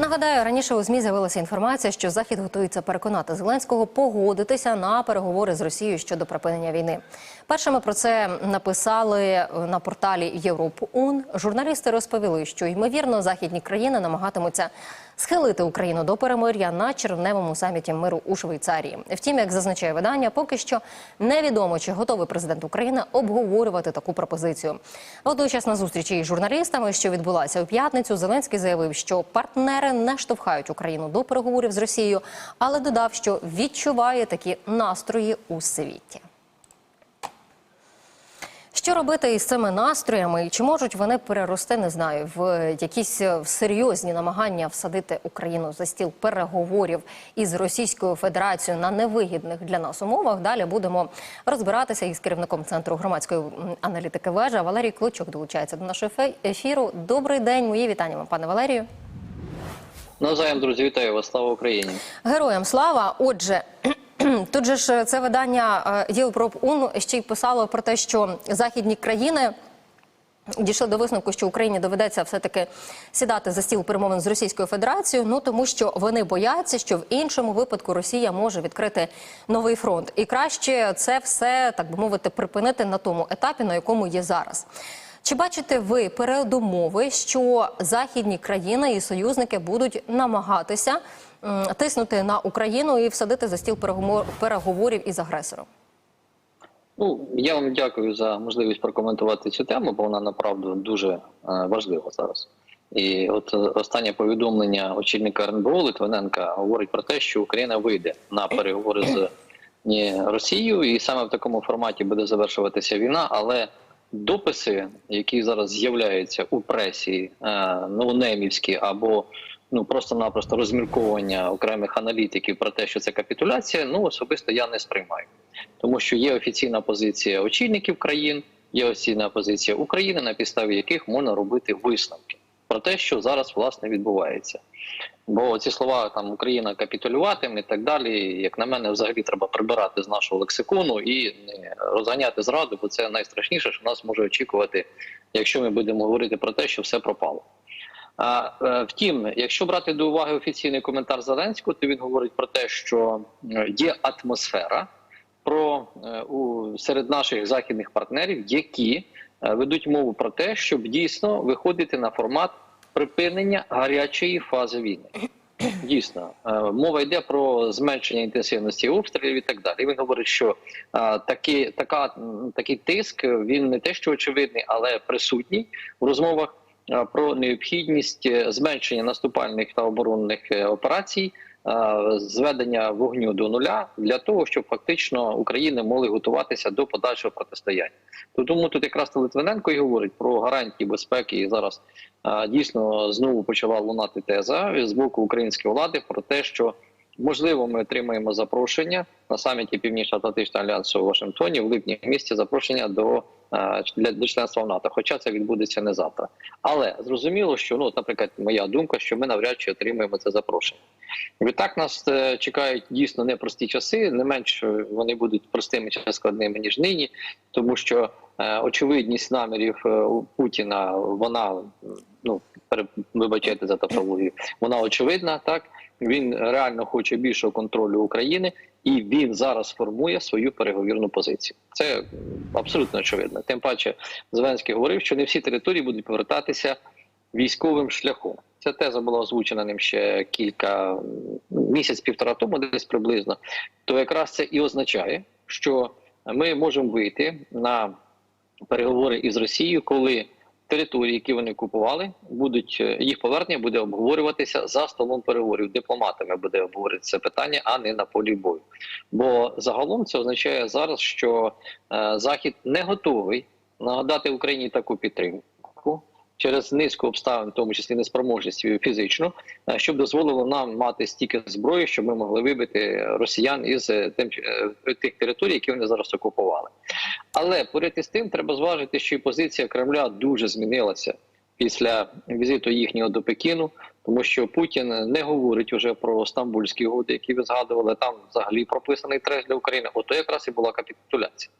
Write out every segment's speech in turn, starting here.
Нагадаю, раніше у змі з'явилася інформація, що захід готується переконати Зеленського погодитися на переговори з Росією щодо припинення війни. Першими про це написали на порталі Європун. Журналісти розповіли, що ймовірно західні країни намагатимуться схилити Україну до перемир'я на червневому саміті миру у Швейцарії. Втім, як зазначає видання, поки що невідомо, чи готовий президент України обговорювати таку пропозицію. Водночас на зустрічі із журналістами, що відбулася у п'ятницю, Зеленський заявив, що партнери не штовхають Україну до переговорів з Росією, але додав, що відчуває такі настрої у світі. Що робити із цими настроями, і чи можуть вони перерости, не знаю, в якісь е, серйозні намагання всадити Україну за стіл переговорів із Російською Федерацією на невигідних для нас умовах? Далі будемо розбиратися із керівником центру громадської аналітики вежа Валерій Клочок долучається до нашого ефіру. Добрий день, мої вітання вам, пане Валерію. Навзаєм, друзі, вітаю вас. Слава Україні. Героям слава. Отже, тут же ж це видання Європун ще й писало про те, що західні країни. Дійшли до висновку, що Україні доведеться все-таки сідати за стіл перемовин з Російською Федерацією. Ну тому що вони бояться, що в іншому випадку Росія може відкрити новий фронт, і краще це все так би мовити припинити на тому етапі, на якому є зараз. Чи бачите ви передумови, що західні країни і союзники будуть намагатися тиснути на Україну і всадити за стіл переговор- переговорів із агресором? Ну я вам дякую за можливість прокоментувати цю тему, бо вона направду дуже е, важлива зараз. І от е, останнє повідомлення очільника РНБО Литвиненка говорить про те, що Україна вийде на переговори з Росією, і саме в такому форматі буде завершуватися війна. Але дописи, які зараз з'являються у пресі, е, ноунеймівські або ну просто-напросто розмірковування окремих аналітиків про те, що це капітуляція, ну особисто я не сприймаю. Тому що є офіційна позиція очільників країн, є офіційна позиція України, на підставі яких можна робити висновки про те, що зараз власне відбувається. Бо ці слова там Україна капітулюватиме і так далі, як на мене, взагалі треба прибирати з нашого лексикону і не розганяти зраду, бо це найстрашніше, що нас може очікувати, якщо ми будемо говорити про те, що все пропало. А, е, втім, якщо брати до уваги офіційний коментар Зеленського, то він говорить про те, що е, є атмосфера про е, у серед наших західних партнерів, які ведуть мову про те, щоб дійсно виходити на формат припинення гарячої фази війни. Дійсно, е, мова йде про зменшення інтенсивності обстрілів і так далі. І Він говорить, що е, такі, така, такий тиск він не те, що очевидний, але присутній в розмовах е, про необхідність зменшення наступальних та оборонних операцій, зведення вогню до нуля для того, щоб фактично України могли готуватися до подальшого протистояння. То Тому тут якраз Литвиненко і говорить про гарантії безпеки. І зараз е, дійсно знову почала лунати теза з боку української влади про те, що можливо ми отримаємо запрошення на саміті Північно-Атлантичного альянсу у Вашингтоні в липні місяці запрошення до, е, для, до членства в НАТО. Хоча це відбудеться не завтра. Але зрозуміло, що ну, наприклад, моя думка, що ми навряд чи отримаємо це запрошення. Відтак нас е, чекають дійсно непрості часи. Не менш вони будуть простими чи складними ніж нині, тому що е, очевидність намірів Путіна вона ну вибачайте за тавтологію, вона очевидна. Так він реально хоче більшого контролю України, і він зараз формує свою переговірну позицію. Це абсолютно очевидно. Тим паче, Зеленський говорив, що не всі території будуть повертатися військовим шляхом. Ця теза була озвучена ним ще кілька місяць-півтора тому, десь приблизно. То якраз це і означає, що ми можемо вийти на переговори із Росією, коли території, які вони купували, будуть е, їх повернення буде обговорюватися за столом переговорів. Дипломатами буде обговорюватися питання, а не на полі бою. Бо загалом це означає зараз, що е, Захід не готовий нагадати Україні таку підтримку. Через низку обставин, в тому числі неспроможність свою фізичну, е, щоб дозволило нам мати стільки зброї, щоб ми могли вибити росіян із е, е, тих територій, які вони зараз окупували. Але поряд із тим треба зважити, що і позиція Кремля дуже змінилася після візиту їхнього до Пекіну, тому що Путін не говорить уже про стамбульські угоди, які ви згадували. Там взагалі прописаний треш для України. Ото якраз і була капітуляція.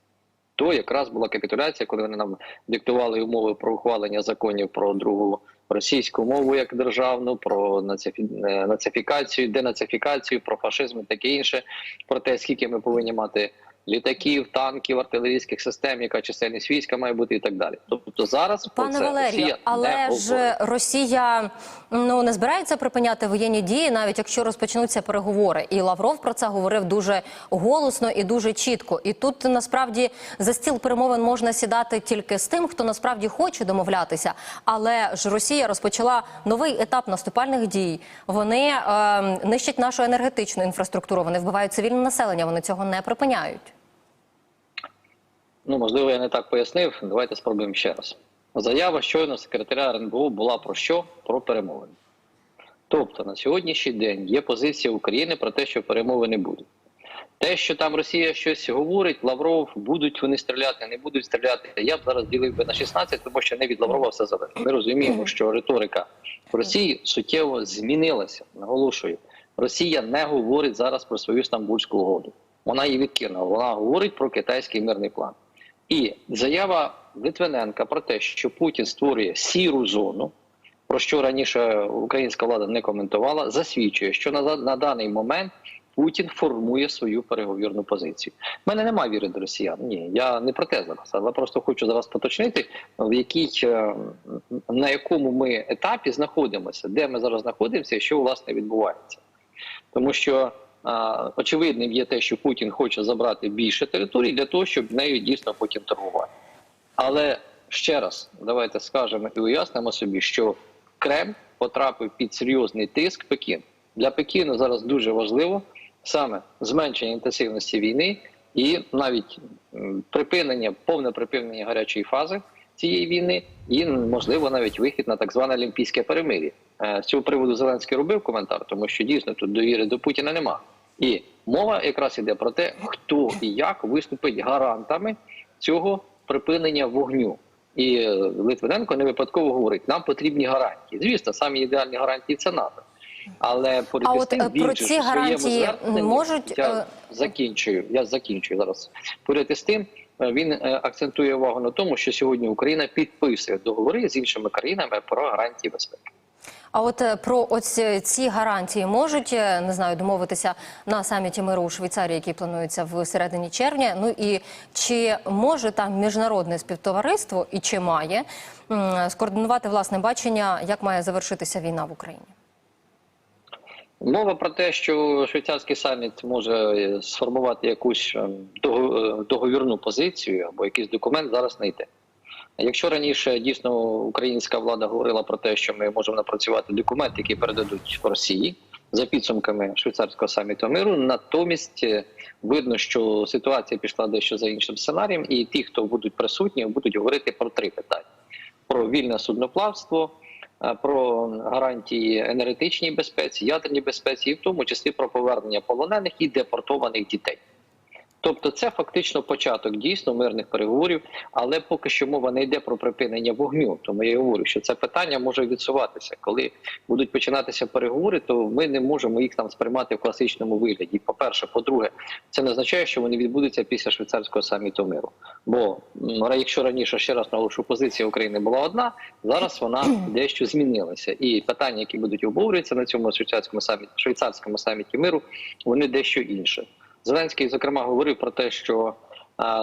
То якраз була капітуляція, коли вони нам диктували умови про ухвалення законів про другу російську мову як державну, про е, нацифікацію, денацифікацію, про фашизм і таке інше, про те, скільки ми повинні мати літаків, танків, артилерійських систем, яка чисельність війська має бути і так далі. Тобто зараз Пане Валерію, Росія але ж Росія ну не збирається припиняти воєнні дії, навіть якщо розпочнуться переговори. І Лавров про це говорив дуже голосно і дуже чітко. І тут насправді за стіл перемовин можна сідати тільки з тим, хто насправді хоче домовлятися. Але ж Росія розпочала новий етап наступальних дій. Вони е, нищать нашу енергетичну інфраструктуру. Вони вбивають цивільне населення. Вони цього не припиняють. Ну, можливо, я не так пояснив. Давайте спробуємо ще раз. Заява щойно секретаря РНБО була про що? Про перемовини. Тобто на сьогоднішній день є позиція України про те, що перемовини будуть. Те, що там Росія щось говорить, Лавров будуть вони стріляти, не будуть стріляти. Я б зараз ділив би на 16, тому що не від Лаврова все залежить. Ми розуміємо, що риторика в Росії суттєво змінилася. Наголошую, Росія не говорить зараз про свою Стамбульську угоду. Вона її відкинула. Вона говорить про китайський мирний план. І заява Литвиненка про те, що Путін створює сіру зону, про що раніше українська влада не коментувала, засвідчує, що на, на даний момент Путін формує свою переговірну позицію. У мене немає віри до росіян. Ні, я не про те зараз, але просто хочу зараз поточнити, в якій е, на якому ми етапі знаходимося, де ми зараз знаходимося і що власне відбувається. Тому що очевидним є те, що Путін хоче забрати більше територій для того, щоб нею дійсно потім торгувати. Але ще раз давайте скажемо і уяснимо собі, що Кремль потрапив під серйозний тиск Пекін. Для Пекіну зараз дуже важливо саме зменшення інтенсивності війни і навіть припинення, повне припинення гарячої фази цієї війни, і можливо навіть вихід на так зване олімпійське перемир'я. Е, З цього приводу Зеленський робив коментар, тому що дійсно тут довіри до Путіна нема. І мова якраз іде про те, хто і як виступить гарантами цього припинення вогню. І е, Литвиненко не випадково говорить: нам потрібні гарантії. Звісно, самі ідеальні гарантії це НАТО. Але А от, тим, е, він про ці гарантії можуть, я е, закінчую. Я закінчую зараз. Поряд із тим, він е, акцентує увагу на тому, що сьогодні Україна підписує договори з іншими країнами про гарантії безпеки. А от е, про ось е, ці гарантії можуть не знаю домовитися на саміті миру у Швейцарії, який планується в середині червня. Ну і чи може там міжнародне співтовариство і чи має скоординувати власне бачення, як має завершитися війна в Україні? Мова про те, що швейцарський саміт може сформувати якусь е, е, договірну позицію або якийсь документ, зараз не йде. Якщо раніше дійсно українська влада говорила про те, що ми можемо напрацювати документ, який передадуть Росії за підсумками швейцарського саміту миру, натомість е, видно, що ситуація пішла дещо за іншим сценарієм, і ті, хто будуть присутні, будуть говорити про три питання: про вільне судноплавство, про гарантії енергетичній безпеці, ядерній безпеці, і в тому числі про повернення полонених і депортованих дітей. Тобто, це фактично початок дійсно мирних переговорів, але поки що мова не йде про припинення вогню. Тому я говорю, що це питання може відсуватися. Коли будуть починатися переговори, то ми не можемо їх там сприймати в класичному вигляді. По перше, по-друге, це не означає, що вони відбудуться після швейцарського саміту миру. Бо якщо раніше ще раз наголошую, позиція України була одна, зараз вона дещо змінилася. І питання, які будуть обговорюватися на цьому швейцарському саміті, швейцарському саміті миру, вони дещо інше. Зеленський, зокрема, говорив про те, що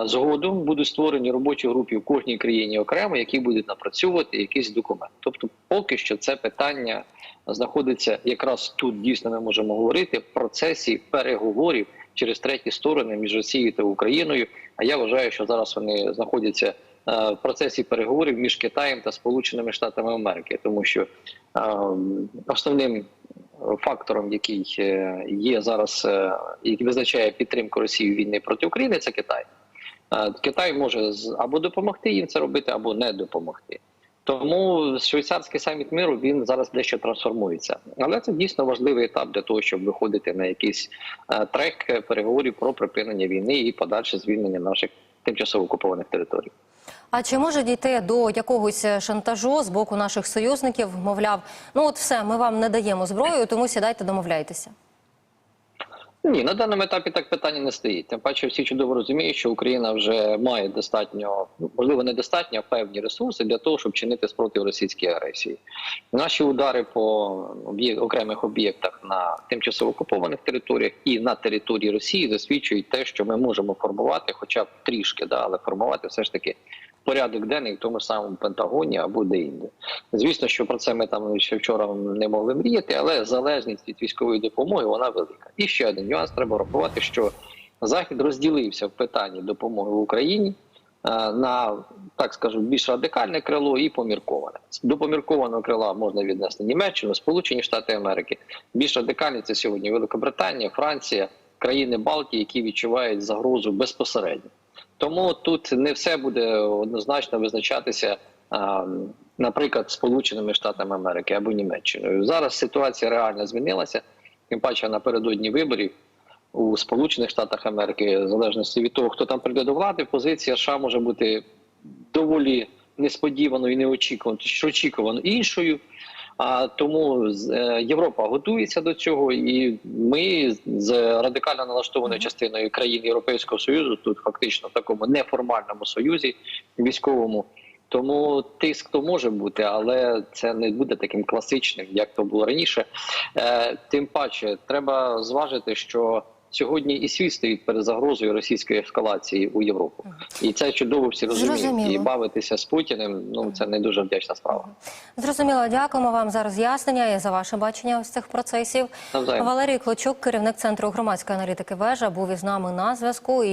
згодом будуть створені робочі групи в кожній країні окремо, які будуть напрацьовувати якийсь документ. Тобто, поки що це питання знаходиться якраз тут. Дійсно, ми можемо говорити в процесі переговорів через треті сторони між Росією та Україною. А я вважаю, що зараз вони знаходяться в процесі переговорів між Китаєм та Сполученими Штатами Америки, тому що основним фактором, який е, є зараз, е, який визначає підтримку Росії війни проти України, це Китай. Е, Китай може або допомогти їм це робити, або не допомогти. Тому швейцарський саміт миру він зараз дещо трансформується, але це дійсно важливий етап для того, щоб виходити на якийсь трек переговорів про припинення війни і подальше звільнення наших тимчасово окупованих територій. А чи може дійти до якогось е, шантажу з боку наших союзників? Мовляв, ну от все, ми вам не даємо зброю, тому сідайте, домовляйтеся. Ні, на даному етапі так питання не стоїть. Тим паче всі чудово розуміють, що Україна вже має достатньо, ну, можливо, недостатньо певні ресурси для того, щоб чинити спротив російській агресії. Наші удари по окремих об'єктах на тимчасово окупованих територіях і на території Росії засвідчують те, що ми можемо формувати, хоча б трішки, да, але формувати все ж таки порядок денний в тому самому Пентагоні або де-інде. Звісно, що про це ми там ще вчора не могли мріяти, але залежність від військової допомоги вона велика. І ще один нюанс треба врахувати, що Захід розділився в питанні допомоги в Україні е, на так скажу більш радикальне крило і помірковане. До поміркованого крила можна віднести Німеччину, Сполучені Штати Америки. Більш радикальні це сьогодні Великобританія, Франція, країни Балтії, які відчувають загрозу безпосередньо. Тому тут не все буде однозначно визначатися, наприклад, Сполученими Штатами Америки або Німеччиною. Зараз ситуація реально змінилася. Тим паче напередодні виборів у Сполучених Штатах Америки, в залежності від того, хто там прийде до влади, позиція США може бути доволі несподівано і неочікувано, що очікувано іншою. А тому е, Європа готується до цього, і ми з радикально налаштованою частиною країн Європейського союзу, тут фактично в такому неформальному союзі військовому. Тому тиск то може бути, але це не буде таким класичним, як то було раніше. Е, тим паче, треба зважити, що сьогодні і світ стоїть перед загрозою російської ескалації у Європу, і це чудово всі розуміють. І бавитися з Путіним ну це не дуже вдячна справа. Зрозуміло, дякуємо вам за роз'яснення і за ваше бачення ось цих процесів. Навзаєм. Валерій Клочук, керівник центру громадської аналітики вежа, був із нами на зв'язку.